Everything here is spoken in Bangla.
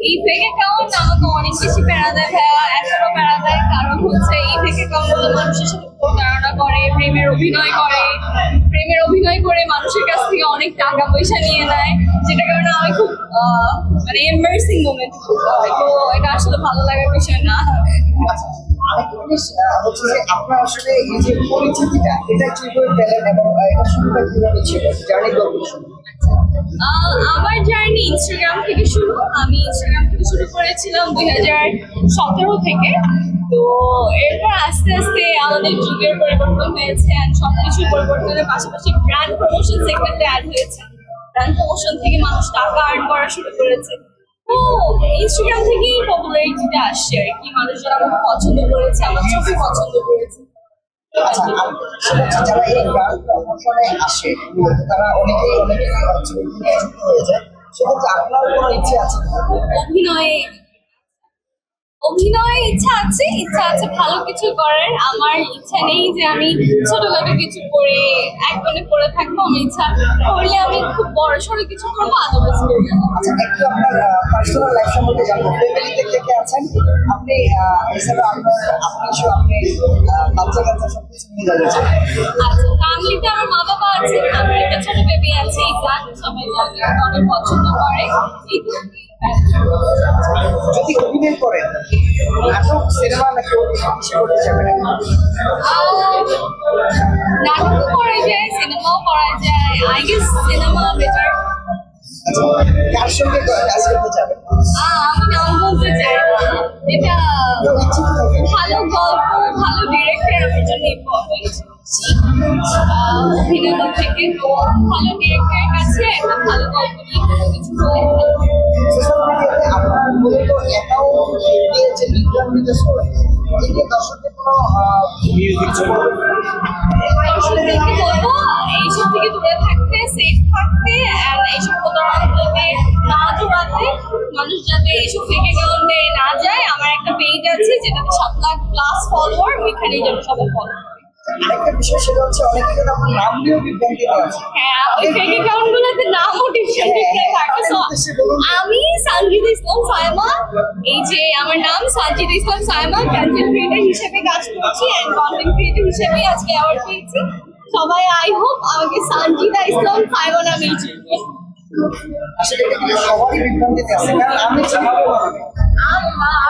এই ফেক অ্যাকাউন্ট আমাকে অনেক বেশি প্যারা দেয় ভাইয়া এখনও প্যারা দেয়। কারণ হচ্ছে এই ফেক অ্যাকাউন্টগুলো মানুষের সাথে প্রতারণা করে প্রেমের অভিনয় করে। প্রেমের অভিনয় করে মানুষের কাছ থেকে অনেক টাকা পয়সা নিয়ে নেয় যেটা কারণে আমি খুব মানে এম্বারেসিং মোমেন্ট তো এটা আসলে ভালো লাগার বিষয় না। আরেকটা জিনিস হচ্ছে যে আপনার আসলে এই যে পরিচিতিটা এটা কীভাবে পেলেন এবং এটা শুরুটা কীভাবে ছিল? জার্নি করবেন শুরু আমার জার্নি ইনস্টাগ্রাম থেকে শুরু। আমি ইনস্টাগ্রাম থেকে শুরু করেছিলাম দুই হাজার সতেরো থেকে। তো এরপর আস্তে আস্তে আমাদের যুগের পরিবর্তন হয়েছে আর সব কিছুর পরিবর্তনের পাশাপাশি ব্র্যান্ড প্রমোশন সেক্টরটা অ্যাড হয়েছে। ব্র্যান্ড প্রমোশন থেকে মানুষ টাকা আর্ন করা শুরু করেছে। তো ইনস্টাগ্রাম থেকেই পপুলারিটিটা আসছে আর কি। মানুষজন আমাকে পছন্দ করেছে, আমার চোখে পছন্দ করেছে। যারা এই আসে তারা অনেকেই অনেকে হচ্ছে অভিনয়ে যুক্ত হয়ে যায় সেক্ষেত্রে আপনার কোনো ইচ্ছে আছে অভিনয়ে অভিনয়ে ইচ্ছা আছে ইচ্ছা আছে ভালো কিছু করার। আমার ইচ্ছা নেই যে আমি ছোটখাটো কিছু করে একদমে পড়ে থাকব। আমি ইচ্ছা করলে আমি খুব বড় সড়ো কিছু করব আদারওয়াইজ করব। আচ্ছা একটু আপনার পার্সোনাল লাইফ সম্পর্কে জানব। ফ্যামিলিতে কে কে আছেন? আপনি আহ, এছাড়া আপনার আপনি আপনি বাচ্চা কাচ্চা সব কিছু নিয়ে আচ্ছা ফ্যামিলিতে আমার মা বাবা আছে আমার একটা ছোট বেবি আছে ইসান সবাই জানে অনেক পছন্দ করে। এই। যদি অভিনয় করেন নাটক সিনেমা নাকি করতে নাটকও করা যায় সিনেমাও করা যায়। আই গেস সিনেমা বেটার আচ্ছা কার সঙ্গে কাজ করতে চাবেন? আমি নাম বলতে চাই। এটা ভালো গল্প ভালো ডিরেক্টর আমার জন্য ইম্পর্টেন্ট অভিনেতা থেকে ভালো ডিরেক্টরের কাছে একটা ভালো গল্প নিয়ে কিছু বিজ্ঞাপনিত করে এতে দর্শকদের কোনো আহ, কিছু দর্শকদেরকে বলব এইসব থেকে দূরে থাকতে সেফ থাকতে আর এইসব প্রতারণাতে না জড়াতে মানুষ যাতে এইসব ফেক অ্যাকাউন্টে না যায় আমার একটা পেজ আছে যেটাতে সাত লাখ প্লাস ফলোয়ার ওইখানে যেন সবাই ফলো আরেকটা বিষয় সেটা হচ্ছে অনেকে নাম আছে। হ্যাঁ ওই ফেক অ্যাকাউন্ট আমি সানজিদ ইসলাম সায়মা। এই যে আমার নাম সানজিদ ইসলাম সায়মা কন্টেন্ট ক্রিয়েটর হিসেবে কাজ করছি এন্ড কন্টেন্ট ক্রিয়েটর হিসেবে আজকে অ্যাওয়ার্ড পেয়েছি। সবাই আই হোপ আমাকে সানজিদা ইসলাম সায়মা নামেই চিনবে। আসলে সবারই বিভ্রান্তিতে আছে কারণ আমি